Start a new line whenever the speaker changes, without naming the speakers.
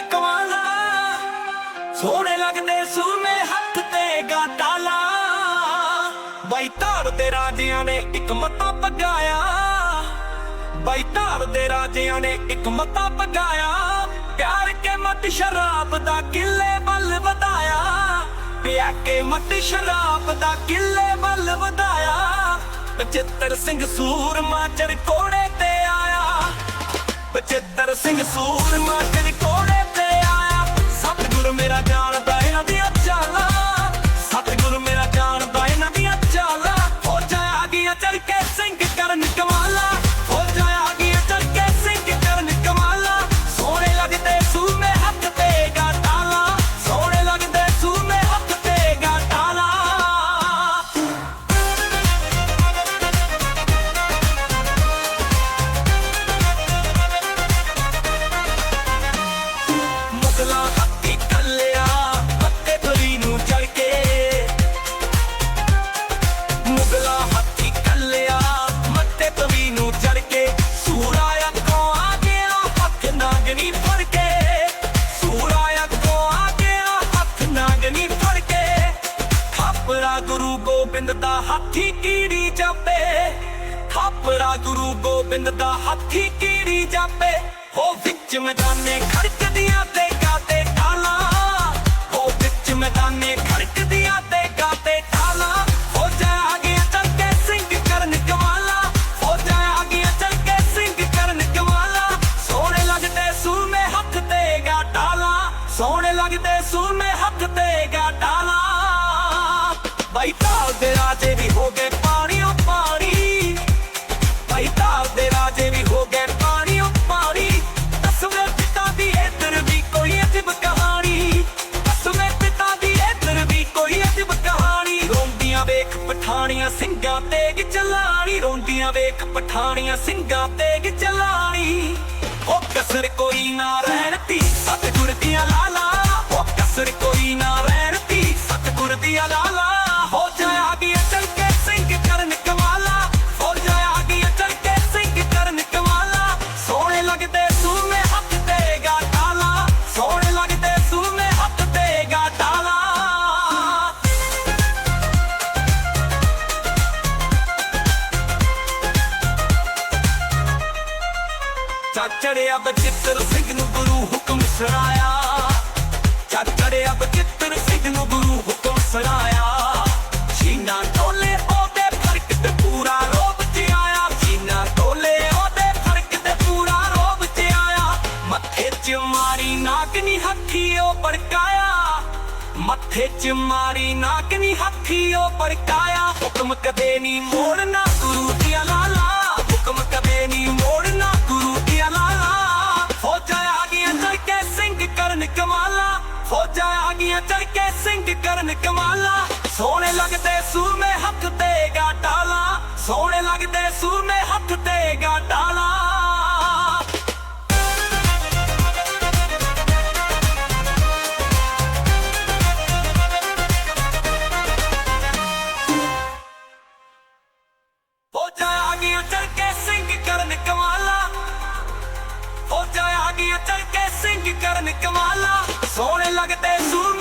ਕਮਾਲਾ ਸੋਹਣੇ ਲੱਗਦੇ ਸੂਮੇ ਹੱਥ ਤੇ ਗਾਟਾਲਾ ਬਾਈ ਧਾਰ ਦੇ ਰਾਜਿਆਂ ਨੇ ਇੱਕ ਮਤਾ ਪਗਾਇਆ ਬਾਈ ਧਾਰ ਦੇ ਰਾਜਿਆਂ ਨੇ ਇੱਕ ਮਤਾ ਪਗਾਇਆ ਪਿਆਰ ਕੇ ਮਤ ਸ਼ਰਾਬ ਦਾ ਕਿੱਲੇ ਵੱਲ ਵਧਾਇਆ। ਪਿਆ ਕੇ ਮਤ ਸ਼ਰਾਬ ਦਾ ਕਿੱਲੇ ਵੱਲ ਵਧਾਇਆ। ਬਚਿੱਤਰ ਸਿੰਘ ਸੂਰਮਾ ਚੜ ਕੋੜੇ ਤੇ ਆਇਆ। ਬਚਿੱਤਰ ਸਿੰਘ ਸੂਰਮਾ ਚੜ ਗੋਬਿੰਦ ਦਾ ਹਾਥੀ ਕੀੜੀ ਜਾਪੇ। ਥਾਪੜਾ ਗੁਰੂ ਗੋਬਿੰਦ ਦਾ ਹਾਥੀ ਕੀੜੀ ਜਾਪੇ। ਹੋ ਵਿੱਚ ਮੈਦਾਨੇ ਖੜਕਦੀਆਂ ਤੇ ਗਾਤੇ ਢਾਲਾਂ ਹੋ ਵਿੱਚ ਮੈਦਾਨੇ ਖੜਕਦੀਆਂ ਤੇ ਗਾਤੇ ਢਾਲਾਂ ਹੋ ਜਾ ਆ ਗਿਆ ਚੱਲ ਸਿੰਘ ਕਰਨ ਕਮਾਲਾ ਹੋ ਜਾ ਆ ਗਿਆ ਚੱਲ ਸਿੰਘ ਕਰਨ ਕਮਾਲਾ ਸੋਹਣੇ ਲੱਗਦੇ ਸੂਰਮੇ ਹੱਥ ਤੇ ਗਾਟਾਲਾ ਸੋਹਣੇ ਲੱਗਦੇ ਸੂਮੇ ਹੱਥ ਤੇ ਗਾਟਾਲਾ ਬਾਈ ਤਾਲ ਦੇ ਰਾਜੇ ਵੀ ਹੋ ਗਏ ਪਾਣੀ ਉਹ ਪਾਣੀ। ਬਾਈ ਤਾਲ ਦੇ ਰਾਜੇ ਵੀ ਹੋ ਗਏ ਪਾਣੀ। ਉਹ ਪਾਣੀ ਦਸਵੇਂ ਪਿਤਾ ਦੀ ਇਧਰ ਵੀ ਕੋਈ ਅਜਬ ਕਹਾਣੀ। ਦਸਵੇਂ ਪਿਤਾ ਦੀ ਇੱਧਰ ਵੀ ਕੋਈ ਅਜਬ ਕਹਾਣੀ। ਰੋਂਦੀਆਂ ਵੇਖ ਪਠਾਣੀਆਂ ਸਿੰਘਾਂ ਤੇਗ ਚਲਾਣੀ। ਰੋਂਦੀਆਂ ਵੇਖ ਪਠਾਣੀਆਂ ਸਿੰਘਾਂ ਤੇਗ ਚਲਾਣੀ। ਉਹ ਕਸਰ ਕੋਈ ਨਾ ਰਹਿਣਤੀ ਸਤਿਗੁਰ ਦੀਆਂ ਲਾਲਾ ਚਾਚੜਿਆ ਬਚਿੱਤਰ, ਸਿੰਘ ਨੂੰ ਗੁਰੂ ਹੁਕਮ ਸੁਣਾਇਆ ਚਾਚੜਿਆ ਬਚਿੱਤਰ, ਸਿੰਘ ਨੂੰ ਗੁਰੂ ਹੁਕਮ ਸੁਣਾਇਆ ਸੀਨਾ ਟੋਲੇ ਉਹਦੇ ਫ਼ਰਕ ਤੇ ਪੂਰਾ ਰੋਬ ਚ ਆਇਆ। ਸੀਨਾ ਟੋਲੇ ਉਹਦੇ ਫ਼ਰਕ ਤੇ ਪੂਰਾ ਰੋਬ ਚ ਆਇਆ। ਮੱਥੇ ਚ ਮਾਰੀ ਨਾਗਨੀ ਹੱਥੀ ਉਹ ਬੜਕਾਇਆ ਮੱਥੇ ਚ ਮਾਰੀ ਨਾਕ ਹੱਥੀ ਉਹ ਪੜਕਾਇਆ ਹੁਕਮ ਕਦੇ ਨੀ ਮੋੜਨਾ ਗੁਰੂ ਦੀਆਂ ਲਾਲਾ ਹੋ ਜਾਇਆ ਗਿਆ ਚੜ ਕੇ ਸਿੰਘ ਕਰਨ ਕਮਾਲਾ। ਸੋਹਣੇ ਲੱਗਦੇ ਸੂਮੇ ਹੱਥ ਤੇ ਗਾਟਾਲਾ। ਸੋਹਣੇ ਲੱਗਦੇ ਸੂਮੇ ਹੱਥ ਤੇ ਗਾਟਾਲਾ। ਹੋ ਜਾਇਆ ਗਿਆ ਚੜ ਕੇ ਸਿੰਘ ਕਰਨ ਕਮਾਲਾ। ਹੋ ਜਾਇਆ ਗਿਆ ਚੜ ਸੋਹਣੇ ਲੱਗਦੇ ਸੂਰਮੇ